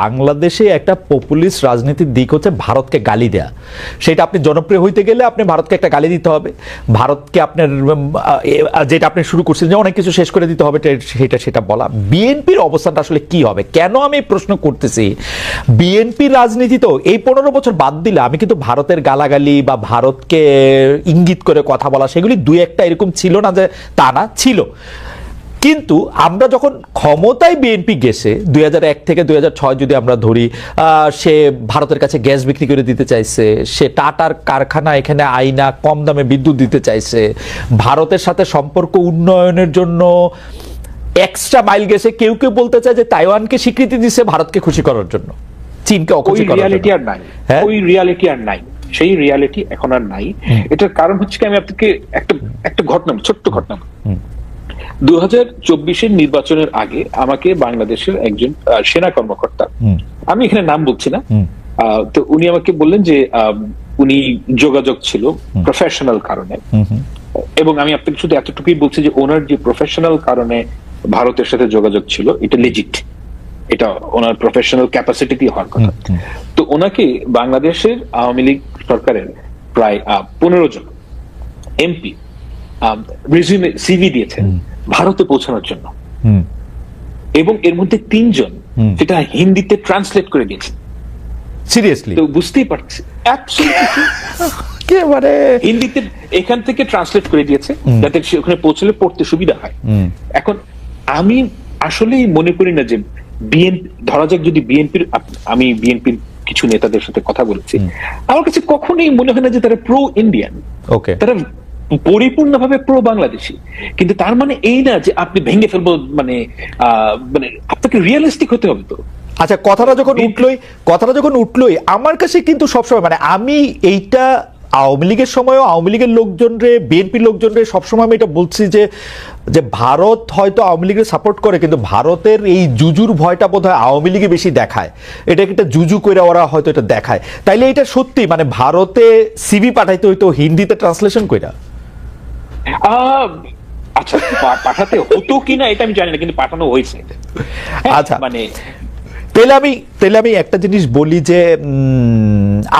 বাংলাদেশে একটা পপুলিস্ট রাজনীতির দিক হচ্ছে ভারতকে গালি দেয়া। সেটা আপনি জনপ্রিয় হইতে গেলে আপনি ভারতকে একটা গালি দিতে হবে। ভারতকে আপনার যেটা আপনি শুরু করছেন যে অনেক কিছু শেষ করে দিতে হবে সেটা সেটা বলা। বিএনপির অবস্থানটা আসলে কি হবে? কেন আমি প্রশ্ন করতেছি? বিএনপির রাজনীতি তো এই পনেরো বছর বাদ দিলে আমি কিন্তু ভারতের গালাগালি বা ভারতকে ইঙ্গিত করে কথা বলা, সেগুলি দুই একটা এরকম ছিল না যে তা না, ছিল। কিন্তু আমরা যখন ক্ষমতায় বিএনপি গেছে দুই হাজার এক থেকে দুই হাজার ছয় যদি আমরা ধরি সে ভারতের কাছে গ্যাস বিক্রি করে দিতে চাইছে সে টাটার কারখানা এখানে আইনা কম দামে বিদ্যুৎ দিতে চাইছে ভারতের সাথে সম্পর্ক উন্নয়নের জন্য এক্সট্রা মাইল গেছে কেউ কেউ বলতে চায় যে তাইওয়ানকে স্বীকৃতি দিছে ভারতকে খুশি করার জন্য। চীনকে অখুশি করার রিয়ালিটি আর নাই। হ্যাঁ? ওই রিয়ালিটি আর নাই। সেই রিয়ালিটি এখন আর নাই। এটার কারণ হচ্ছে কি আমি আপনাকে একটা একটা ঘটনা ছোট্ট ঘটনা দু হাজার চব্বিশের নির্বাচনের আগে আমাকে বাংলাদেশের একজন সেনা কর্মকর্তা। আমি এখানে নাম বলছি না। তো উনি আমাকে বললেন যে উনি যোগাযোগ ছিল প্রফেশনাল কারণে। এবং আমি আপনাকে শুধু এতটুকুই বলছি যে ওনার যে প্রফেশনাল কারণে ভারতের সাথে যোগাযোগ ছিল এটা লেজিট এটা ওনার প্রফেশনাল ক্যাপাসিটি হওয়ার কথা। তো ওনাকে বাংলাদেশের আওয়ামী লীগ সরকারের প্রায় পনেরো জন এমপি রিজিউমে সিভি দিয়েছেন ভারতে পৌঁছানোর জন্য। এবং এর মধ্যে তিনজন সেটা হিন্দিতে ট্রান্সলেট করে দিয়েছেন। সিরিয়াসলি তো বুঝতেই পারছি। একেবারে হিন্দিতে এখান থেকে ট্রান্সলেট করে দিয়েছে যাতে ওখানে পৌঁছলে পড়তে সুবিধা হয়। এখন আমি আসলেই মনে করি না যে বিএনপি ধরা যাক যদি বিএনপির আমি বিএনপির কিছু নেতাদের সাথে কথা বলেছি আমার কাছে কখনোই মনে হয় না যে তারা প্রো ইন্ডিয়ান ওকে তারা পরিপূর্ণভাবে প্রো বাংলাদেশি কিন্তু তার মানে এই না যে আপনি ভেঙে ফেলব মানে মানে আপনাকে রিয়েলিস্টিক হতে হবে তো। আচ্ছা কথাটা যখন উঠলোই কথাটা যখন উঠলোই আমার কাছে কিন্তু সবসময় মানে আমি এইটা আওয়ামী লীগের সময়ও আওয়ামী লীগের লোকজন রে বিএনপির লোকজন রে সবসময় আমি এটা বলছি যে যে ভারত হয়তো আওয়ামী লীগের সাপোর্ট করে কিন্তু ভারতের এই জুজুর ভয়টা বোধ হয় আওয়ামী লীগে বেশি দেখায়। এটা একটা জুজু করে ওরা হয়তো এটা দেখায়। তাইলে এটা সত্যি মানে ভারতে সিভি পাঠাইতে হইতো হিন্দিতে ট্রান্সলেশন কইরা? আচ্ছা পাঠাতে হতো কিনা এটা আমি জানি না কিন্তু পাঠানো হয়েছে হ্যাঁ, আচ্ছা। মানে তাহলে আমি তাহলে আমি একটা জিনিস বলি যে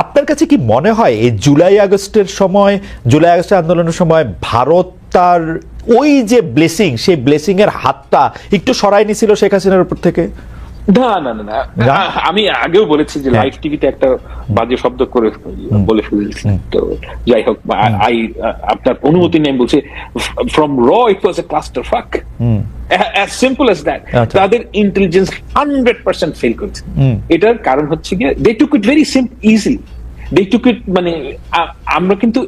আপনার কাছে কি মনে হয় এই জুলাই আগস্টের সময় জুলাই আগস্টের আন্দোলনের সময় ভারত তার ওই যে ব্লেসিং সেই ব্লেসিং এর হাতটা একটু সরাই নিছিল শেখ হাসিনার উপর থেকে না না না? আমি আগেও বলেছি যে হ্যাঁ। লাইভ টিভিতে একটা বাজে শব্দ করে বলে ফেলেছি। তো যাই হোক আই আপনার অনুমতি নেই বলছে ফ্রম র it was a cluster fuck as simple as that. তাদের ইন্টেলিজেন্স হান্ড্রেড পার্সেন্ট ফেল করেছে। এটার কারণ হচ্ছে গিয়ে they took it very simple easy they took it মানে আমরা কিন্তু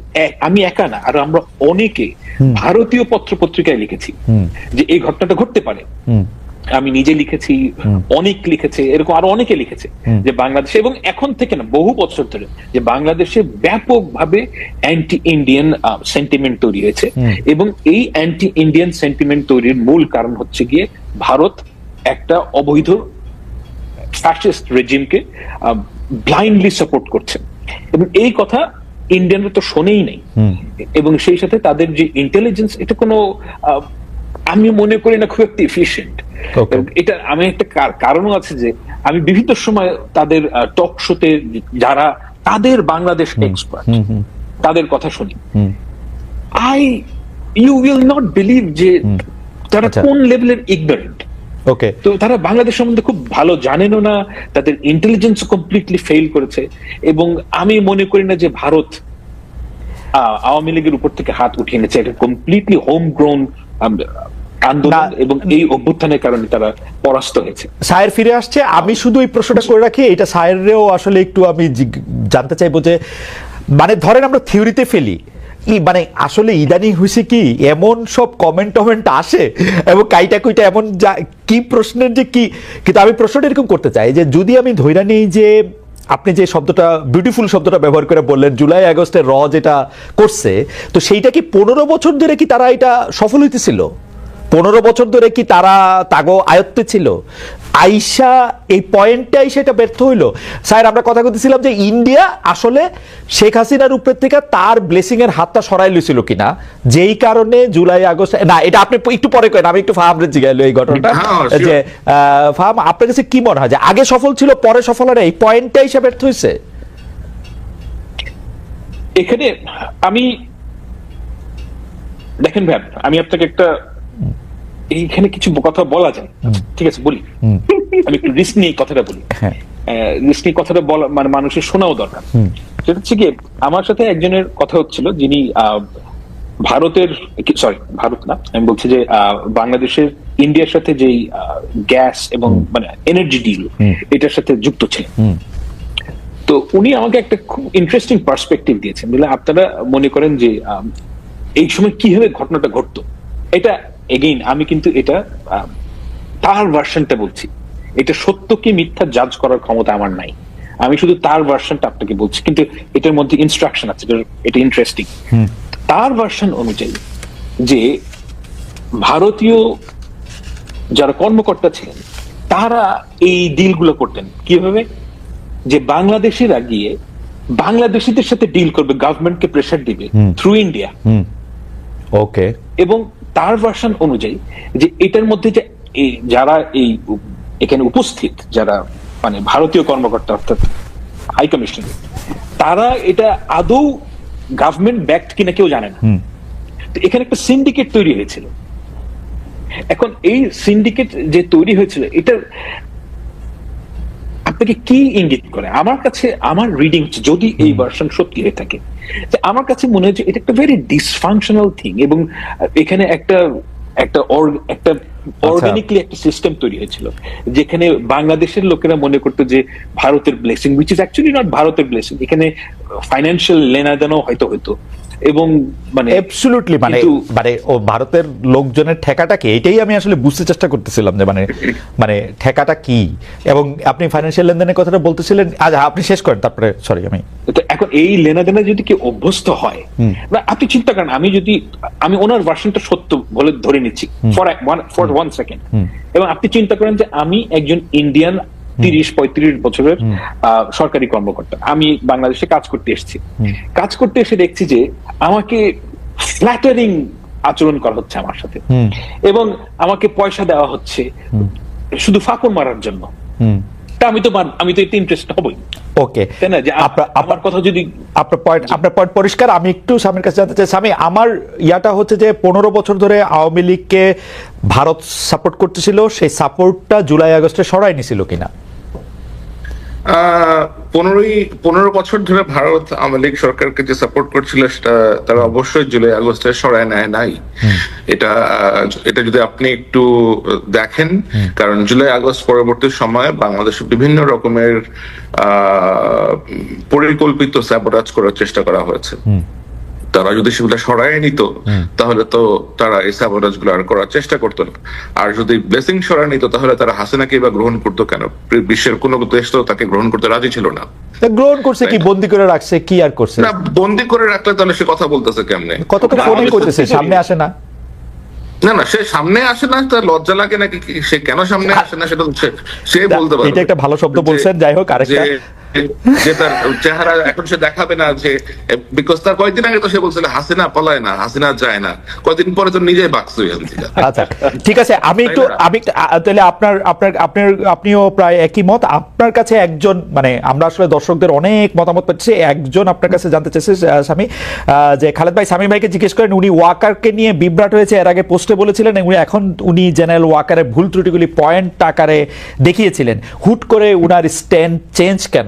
আমি একা না আর আমরা অনেকে ভারতীয় পত্র পত্রিকায় লিখেছি যে এই ঘটনাটা ঘটতে পারে। আমি নিজে লিখেছি অনেক লিখেছে এরকম আরও অনেকে লিখেছে যে বাংলাদেশে এবং এখন থেকে না বহু বছর ধরে যে বাংলাদেশে ব্যাপকভাবে অ্যান্টি ইন্ডিয়ান সেন্টিমেন্ট তৈরি হয়েছে। এবং এই অ্যান্টি ইন্ডিয়ান সেন্টিমেন্ট তৈরির মূল কারণ হচ্ছে গিয়ে ভারত একটা অবৈধ ফ্যাসিস্ট রেজিমকে ব্লাইন্ডলি সাপোর্ট করছে। এবং এই কথা ইন্ডিয়ানরা তো শোনেই নাই। এবং সেই সাথে তাদের যে ইন্টেলিজেন্স এটা কোনো আহ, আমি মনে করি না খুব একটা এফিসিয়েন্ট. এটা আমি একটা কার- কারণও আছে যে আমি বিভিন্ন সময় তাদের টক শোতে যারা তাদের বাংলাদেশ এক্সপার্ট তাদের কথা শুনি। I you will not believe যে তারা আচ্ছা। কোন লেভেলের ইগনোরেন্ট ওকে তো তারা বাংলাদেশ সম্বন্ধে খুব ভালো জানেনও না তাদের ইন্টেলিজেন্স কমপ্লিটলি ফেল করেছে এবং আমি মনে করি না যে ভারত আওয়ামী লীগের উপর থেকে হাত উঠিয়ে নিয়েছে এটা কমপ্লিটলি হোম গ্রোন আন্দোলন এবং এই অভ্যুত্থানের কারণে তারা পরাস্ত হয়েছে। সায়ের ফিরে আসছে। আমি শুধু এই প্রশ্নটা করে রাখি এটা সায়েরও আসলে একটু আমি জানতে চাইব যে মানে ধরেন আমরা থিওরিতে ফেলি মানে আসলে ইদানিং হয়েছে কি এমন সব কমেন্ট টমেন্ট আসে এবং কাইটা কুইটা এমন যা- কি প্রশ্নের যে কি কিন্তু আমি প্রশ্নটা এরকম করতে চাই যে যদি আমি ধৈরা নিই যে আপনি যে শব্দটা বিউটিফুল শব্দটা ব্যবহার করে বললেন জুলাই আগস্টে র যেটা করছে তো সেইটা কি পনেরো বছর ধরে কি তারা এটা সফল হইতেছিল? পনেরো বছর ধরে কি তারা তাগো আয়ত্তে ছিল? আইসা এই পয়েন্টে আইসা এটা ব্যর্থ হইল। স্যার আমরা কথা বলতেছিলাম যে ইন্ডিয়া আসলে শেখ হাসিনার উপর থেকে তার ব্লেসিং এর হাতটা সরাই লইছিল কিনা? যেই কারণে জুলাই আগস্ট না এটা আপনি একটু পরে করেন আমি একটু ফাহামরে জিগাইলো এই ঘটনাটা। হ্যাঁ, যে আহ, ফাহাম আপনার কাছে কি মনে হয় যে আগে সফল ছিল পরে সফল হয় না, এই পয়েন্টে আইসা ব্যর্থ হয়েছে এখানে আমি দেখেন ভাই আমি আপনাকে একটা এইখানে কিছু কথা বলা যায়। ঠিক আছে বলি। আমি একটু রিস্ক নিয়ে কথাটা বলি। হ্যাঁ। রিস্ক নিয়ে কথাটা বলা মানে মানুষের শোনাও দরকার। সেটা হচ্ছে কি আমার সাথে একজনের কথা হচ্ছিল যিনি ভারতের সরি ভারত না আমি বলছি যে বাংলাদেশের ইন্ডিয়ার সাথে যেই গ্যাস এবং মানে এনার্জি ডিল এটার সাথে যুক্ত ছিলেন। তো উনি আমাকে একটা খুব ইন্টারেস্টিং পার্সপেক্টিভ দিয়েছেন। বলে আপনারা মনে করেন যে এই সময় কীভাবে ঘটনাটা ঘটতো? এটা এগেইন আমি কিন্তু এটা তার ভার্সনটা বলছি। এটা সত্য কি মিথ্যা জাজ করার ক্ষমতা আমার নাই। আমি শুধু তার ভার্সনটা আপনাকে বলছি কিন্তু এটার মধ্যে ইনস্ট্রাকশন আছে এটা ইন্টারেস্টিং তার ভার্সন অনুযায়ী যে ভারতীয় যারা কর্মকর্তা ছিলেন তারা এই ডিলগুলো করতেন। কীভাবে? যে বাংলাদেশিরা গিয়ে বাংলাদেশিদের সাথে ডিল করবে গভর্নমেন্টকে প্রেশার দিবে থ্রু ইন্ডিয়া ওকে এবং তার ভার্সন অনুযায়ী যে এটার মধ্যে যে যারা এই এখানে উপস্থিত যারা মানে ভারতীয় কর্মকর্তা অর্থাৎ হাই কমিশন তারা এটা আদৌ গভর্নমেন্ট ব্যাক্ট কিনা কেউ জানে না। তো এখানে একটা সিন্ডিকেট তৈরি হয়েছিল। এখন এই সিন্ডিকেট যে তৈরি হয়েছিল এটা আপনাকে কি ইঙ্গিত করে? আমার কাছে আমার রিডিং যদি এই ভার্সন সত্যি হয়ে থাকে যে আমার কাছে মনে হয় যে এটা একটা ভেরি ডিসফাংশনাল থিং এবং এখানে একটা একটা একটা অর্গানিকলি একটা সিস্টেম তৈরি হয়েছিল যেখানে বাংলাদেশের লোকেরা মনে করতো যে ভারতের blessing which is actually not ভারতের ব্লেসিং এখানে ফাইন্যান্সিয়াল লেনাদেনও হয়তো হতো। এবং মানে অ্যাবসলিউটলি মানে মানে ও ভারতের লোকজনের ঠেকাটা কি? এটাই আমি আসলে বুঝতে চেষ্টা করতেছিলাম যে মানে মানে ঠেকাটা কি? এবং আপনি ফাইন্যান্সিয়াল লেনদেনের কথাটা বলতেছিলেন আজ আপনি শেষ করেন তারপরে সরি আমি তো এখন এই লেনাদেনা যদি কেউ অভ্যস্ত হয় বা আপনি চিন্তা করেন আমি যদি আমি ওনার ভার্সনটা সত্য বলে ধরে নিচ্ছি ফর ফর ওয়ান সেকেন্ড এবং আপনি চিন্তা করেন যে আমি একজন ইন্ডিয়ান তিরিশ পঁয়ত্রিশ বছরের আহ, সরকারি কর্মকর্তা। আমি বাংলাদেশে কাজ করতে এসেছি। কাজ করতে এসে দেখছি যে আমাকে ফ্ল্যাটারিং আচরণ করা হচ্ছে আমার সাথে। এবং আমাকে পয়সা দেওয়া হচ্ছে শুধু ফাঁকর মারার জন্য। তা আমি তো আমি তো এতে ইন্টারেস্ট হবই। ওকে। তাই না? যে আপ- আমার কথা যদি আপনার পয়েন্ট আপনার পয়েন্ট পরিষ্কার। আমি একটু স্বামীর কাছে জানতে চাই। স্বামী আমার ইয়াটা হচ্ছে যে পনেরো বছর ধরে আওয়ামী লীগকে ভারত সাপোর্ট করতেছিল। সেই সাপোর্টটা জুলাই আগস্টে সরাই নিছিল কিনা? পনেরোই পনেরো বছর ধরে ভারত আওয়ামী লীগ সরকারকে যে সাপোর্ট করছিল সেটা তারা অবশ্যই জুলাই আগস্টে সরায় নেয় নাই। এটা এটা যদি আপনি একটু দেখেন কারণ জুলাই আগস্ট পরবর্তী সময়ে বাংলাদেশে বিভিন্ন রকমের আহ, পরিকল্পিত স্যাবোটাজ করার চেষ্টা করা হয়েছে। তারা যদি সেগুলো সরায় নিত তাহলে তো তারা এই স্যাবোটাজগুলো আর করার চেষ্টা করতো না। আর যদি ব্লেসিং সরায় নিত তাহলে তারা হাসিনাকে বা গ্রহণ করতো কেন? বিশ্বের কোনো দেশ তো তাকে গ্রহণ করতে রাজি ছিল না। গ্রহণ করছে কি বন্দি করে রাখছে কি আর করছে? না বন্দি করে রাখলে তাহলে সে কথা বলতেছে কেমনে? কত ফোনই করতেছে? সামনে আসে না। না না সে সামনে আসে না তার লজ্জা লাগে নাকি সে কেন সামনে আসে না সেটা সে- বলতে পারবে এটা একটা ভালো শব্দ বলছেন, যাই হোক, আরেকটা- যে- তার চেহারা এখন সে দেখাবে না যে বিকজ তার কয়েকদিন আগে তো সে বলছিল হাসিনা পলায় না হাসিনা যায় না। কয়েকদিন পরে তো নিজেই বাকস আচ্ছা ঠিক আছে আমি একটু আমি তাহলে আপনার আপনার আপনার আপনিও প্রায় একই মত। আপনার কাছে একজন মানে আমরা আসলে দর্শকদের অনেক মতামত পাচ্ছি। একজন আপনার কাছে জানতে চাইছে স্বামী আহ, যে খালেদ ভাই স্বামী ভাইকে জিজ্ঞেস করেন উনি ওয়াকারকে নিয়ে বিভ্রাট হয়েছে। এর আগে পোস্টে বলেছিলেন উনি এখন উনি জেনারেল ওয়াকারের ভুল ত্রুটিগুলি পয়েন্ট আকারে দেখিয়েছিলেন। হুট করে উনার স্ট্যান্ড চেঞ্জ কেন?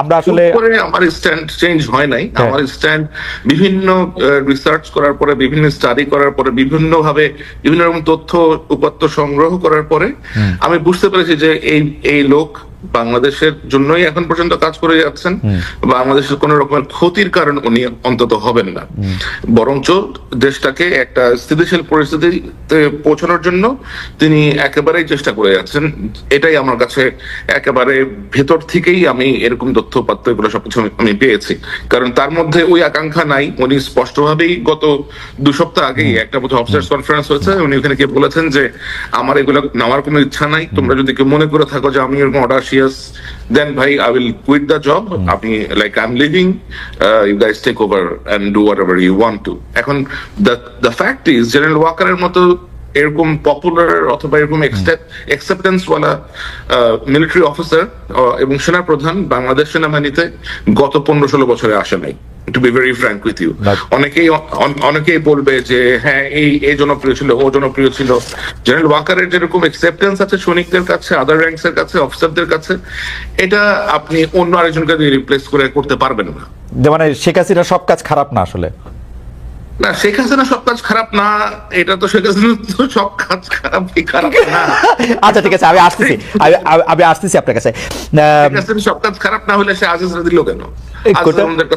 আমরা আসলে আমার স্ট্যান্ড চেঞ্জ হয় নাই। হ্যাঁ। আমার স্ট্যান্ড বিভিন্ন রিসার্চ করার পরে বিভিন্ন স্টাডি করার পরে বিভিন্ন ভাবে বিভিন্ন রকম তথ্য উপাত্ত সংগ্রহ করার পরে আমি বুঝতে পেরেছি যে এই এই লোক বাংলাদেশের জন্যই এখন পর্যন্ত কাজ করে যাচ্ছেন বাংলাদেশের কোন রকমের ক্ষতির কারণ উনি অন্তত হবেন না। বরঞ্চ দেশটাকে একটা স্থিতিশীল পরিস্থিতিতে পৌঁছানোর জন্য তিনি একেবারেই চেষ্টা করে যাচ্ছেন। এটাই আমার কাছে একেবারে ভেতর থেকেই আমি এরকম তথ্য পাত্র এগুলো সবকিছু আমি- পেয়েছি। কারণ তার মধ্যে ওই আকাঙ্ক্ষা নাই। উনি স্পষ্টভাবেই গত দু সপ্তাহ আগেই একটা বোধ অফিসার্স কনফারেন্স হয়েছে। উনি ওখানে গিয়ে বলেছেন যে আমার এগুলো নেওয়ার কোনো ইচ্ছা নাই। তোমরা যদি কেউ মনে করে থাকো যে আমি এরকম অডাসিয়াস দেন ভাই I will quit the job আপনি like I am leaving you guys take over and do whatever you want to এখন the the fact is general ওয়াকারের মতো এরকম পপুলার অথবা এরকম অ্যাকসেপ্টেন্স ওয়ালা মিলিটারি অফিসার এবং সেনা প্রধান বাংলাদেশ সেনাবাহিনীতে গত পনেরো ষোলো বছরে আসে নাই। To be very frank with you অনেকেই অনেকেই বলবে যে হ্যাঁ এই এই জনপ্রিয় ছিল ও জনপ্রিয় ছিল। জেনারেল ওয়াকারের যেরকম অ্যাকসেপ্টেন্স আছে সৈনিকদের কাছে আদার র্যাঙ্কস এর কাছে অফিসারদের কাছে এটা আপনি অন্য আরেকজনকে রিপ্লেস করে করতে পারবেন না। মানে শেখ হাসিনা সব কাজ খারাপ না আসলে? না শেখ হাসিনা সব কাজ খারাপ না এটা তো শেখ হাসিনা তো সব কাজ খারাপ খারাপ না। আচ্ছা ঠিক আছে আমি আসতেছি আমি- আমি- আসতেছি আপনার কাছে। সব কাজ খারাপ না হলে সে আজিজরা দিল কেন?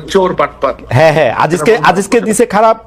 চোর পাটপাত হ্যাঁ হ্যাঁ আজিজকে আজিজকে দিছে খারাপ